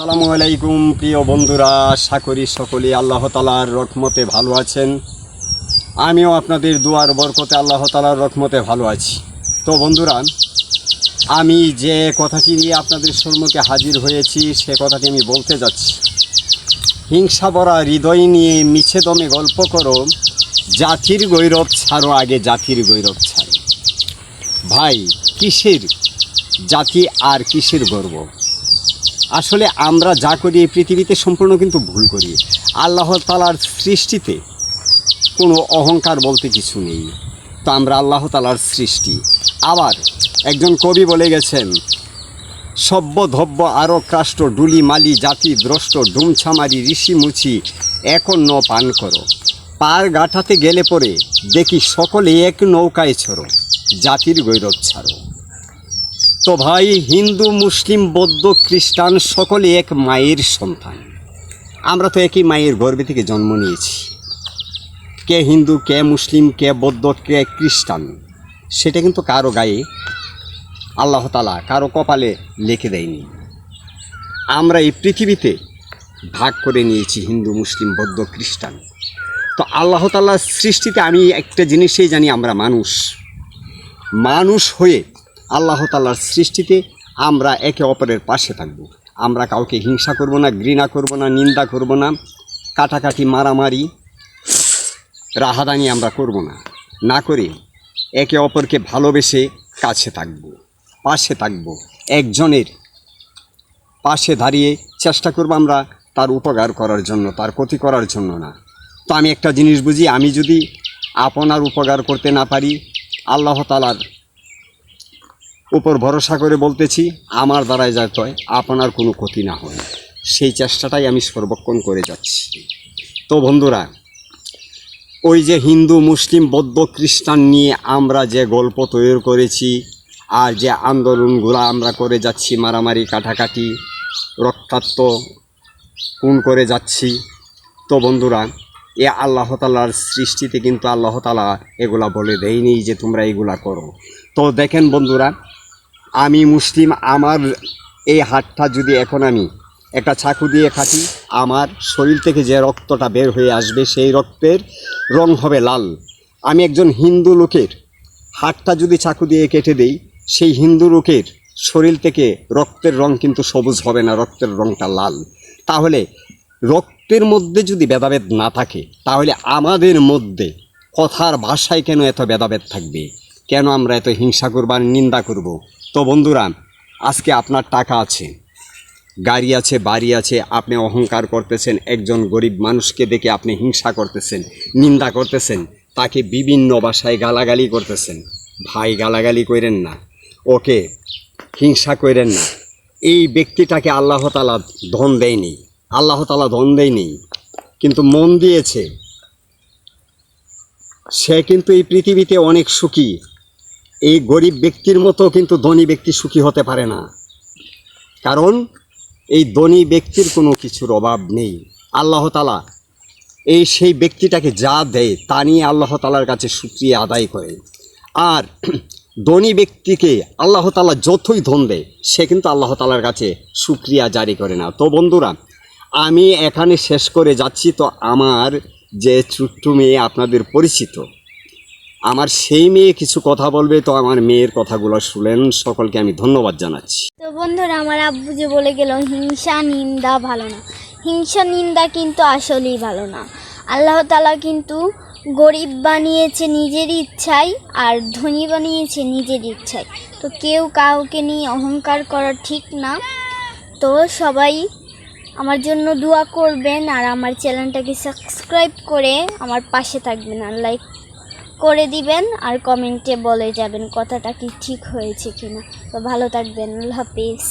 সালামু আলাইকুম, প্রিয় বন্ধুরা, আশা করি সকলে আল্লাহ তালার রকমতে ভালো আছেন। আমিও আপনাদের দুয়ার বরকতে আল্লাহ তালার রকমতে ভালো আছি। তো বন্ধুরা, আমি যে কথাটি নিয়ে আপনাদের সম্মুখে হাজির হয়েছি, সে কথাটি আমি বলতে যাচ্ছি। হিংসা ভরা হৃদয় নিয়ে মিছে দমে গল্প করো, জাতির গৈরব ছাড়ো, আগে জাতির গৈরব ছাড়ো। ভাই, কিসের? জাতি আর কিসের গর্ব? আসলে আমরা যা করি এই পৃথিবীতে সম্পূর্ণ কিন্তু ভুল করি। আল্লাহ তালার সৃষ্টিতে কোনো অহংকার বলতে কিছু নেই। তো আমরা আল্লাহ তালার সৃষ্টি। আবার একজন কবি বলে গেছেন, সভ্য ধব্য আরও কাষ্ট ডুলি মালি জাতি দ্রষ্ট ডুমছামারি ঋষি মুছি এখন ন পান করো। পার গাঠাতে গেলে পরে দেখি সকলে এক নৌকায় ছড়ো, জাতির গৈরব ছাড়ো। তো ভাই, হিন্দু, মুসলিম, বৌদ্ধ, খ্রিস্টান সকলে এক মায়ের সন্তান। আমরা তো একই মায়ের গর্ভে থেকে জন্ম নিয়েছি। কে হিন্দু, কে মুসলিম, কে বৌদ্ধ, কে খ্রিস্টান, সেটা কিন্তু কারও গায়ে আল্লাহ তালা কারও কপালে লেখে দেয়নি। আমরা এই পৃথিবীতে ভাগ করে নিয়েছি হিন্দু, মুসলিম, বৌদ্ধ, খ্রিস্টান। তো আল্লাহ তাল্লার সৃষ্টিতে আমি একটা জিনিসেই জানি, আমরা মানুষ। মানুষ হয়ে আল্লাহ তাল্লার সৃষ্টিতে আমরা একে অপরের পাশে থাকব। আমরা কাউকে হিংসা করব না, ঘৃণা করব না, নিন্দা করব না, কাটাকাটি মারামারি, রাহাদানি আমরা করব না। না করে একে অপরকে ভালোবেসে কাছে থাকব, পাশে থাকব, একজনের পাশে দাঁড়িয়ে চেষ্টা করব আমরা তার উপকার করার জন্য, তার ক্ষতি করার জন্য না। তো আমি একটা জিনিস বুঝি, আমি যদি আপনার উপকার করতে না পারি, আল্লাহ তালার উপর ভরসা করে বলতেছি, আমার দ্বারাই যাতে হয়, আপনার কোনো ক্ষতি না হয়। সেই চেষ্টাটাই আমি সর্বক্ষণ করে যাচ্ছি। তো বন্ধুরা, ওই যে হিন্দু, মুসলিম, বৌদ্ধ, খ্রিস্টান নিয়ে আমরা যে গল্প তৈরি করেছি আর যে আন্দোলনগুলো আমরা করে যাচ্ছি, মারামারি, কাটাকাটি, রক্তাক্ত, খুন করে যাচ্ছি, তো বন্ধুরা, এ আল্লাহ তালার সৃষ্টিতে কিন্তু আল্লাহ তালা এগুলা বলে দেয়নি যে তোমরা এগুলা করো। তো দেখেন বন্ধুরা আমি মুসলিম, আমার এই হাতটা যদি এখন আমি একটা চাকু দিয়ে খাটি, আমার শরীর থেকে যে রক্তটা বের হয়ে আসবে, সেই রক্তের রং হবে লাল। আমি একজন হিন্দু লোকের, হাতটা যদি চাকু দিয়ে কেটে দেই, সেই হিন্দু লোকের শরীর থেকে রক্তের রং কিন্তু সবুজ হবে না, রক্তের রংটা লাল। তাহলে রক্তের মধ্যে যদি ভেদাভেদ না থাকে, তাহলে আমাদের মধ্যে কথার ভাষায় কেন এত ভেদাভেদ থাকবে? কেন আমরা এত হিংসা করব আর নিন্দা করব? তো বন্ধুরা, আজকে আপনার টাকা আছে, গাড়ি আছে, বাড়ি আছে, আপনি অহংকার করতেছেন, একজন গরিব মানুষকে দেখে আপনি হিংসা করতেছেন, নিন্দা করতেছেন, তাকে বিভিন্ন ভাষায় গালাগালি করতেছেন। ভাই, গালাগালি করেন না, ওকে হিংসা করেন না। এই ব্যক্তিটাকে আল্লাহ তালা ধন দেয়নি, আল্লাহ তালা ধন দেয়নি, কিন্তু মন দিয়েছে। সে কিন্তু এই পৃথিবীতে অনেক সুখী। এই গরিব ব্যক্তির মতো কিন্তু ধনী ব্যক্তি সুখী হতে পারে না। কারণ এই ধনী ব্যক্তির কোনো কিছুর অভাব নেই। আল্লাহ তালা এই সেই ব্যক্তিটাকে যা দেয় তা নিয়ে আল্লাহ তালার কাছে সুক্রিয়া আদায় করে। আর ধনী ব্যক্তিকে আল্লাহ তালা যতই ধন দেয়, সে কিন্তু আল্লাহ তালার কাছে সুক্রিয়া জারি করে না। তো বন্ধুরা, আমি এখানে শেষ করে যাচ্ছি। তো আমার যে ছোট্ট মেয়ে আপনাদের পরিচিত আমার সেই মেয়ে কিছু কথা বলবে, তো আমার মেয়ের কথাগুলো শুনলেন। সকলকে আমি ধন্যবাদ জানাচ্ছি। তো বন্ধুরা, আমার আব্বু যে বলে গেল, হিংসা, নিন্দা ভালো না। হিংসা, নিন্দা কিন্তু আসলেই ভালো না। আল্লাহ তালা কিন্তু গরিব বানিয়েছে নিজের ইচ্ছায় আর ধনী বানিয়েছে নিজের ইচ্ছায়। তো কেউ কাউকে নিয়ে অহংকার করা ঠিক না। তো সবাই আমার জন্য দোয়া করবেন আর আমার চ্যানেলটাকে সাবস্ক্রাইব করে আমার পাশে থাকবেন আর লাইক করে দিবেন আর কমেন্টে বলে যাবেন কথাটা কি ঠিক হয়েছে কিনা। তো ভালো থাকবেন। আল্লাহ হাফিজ।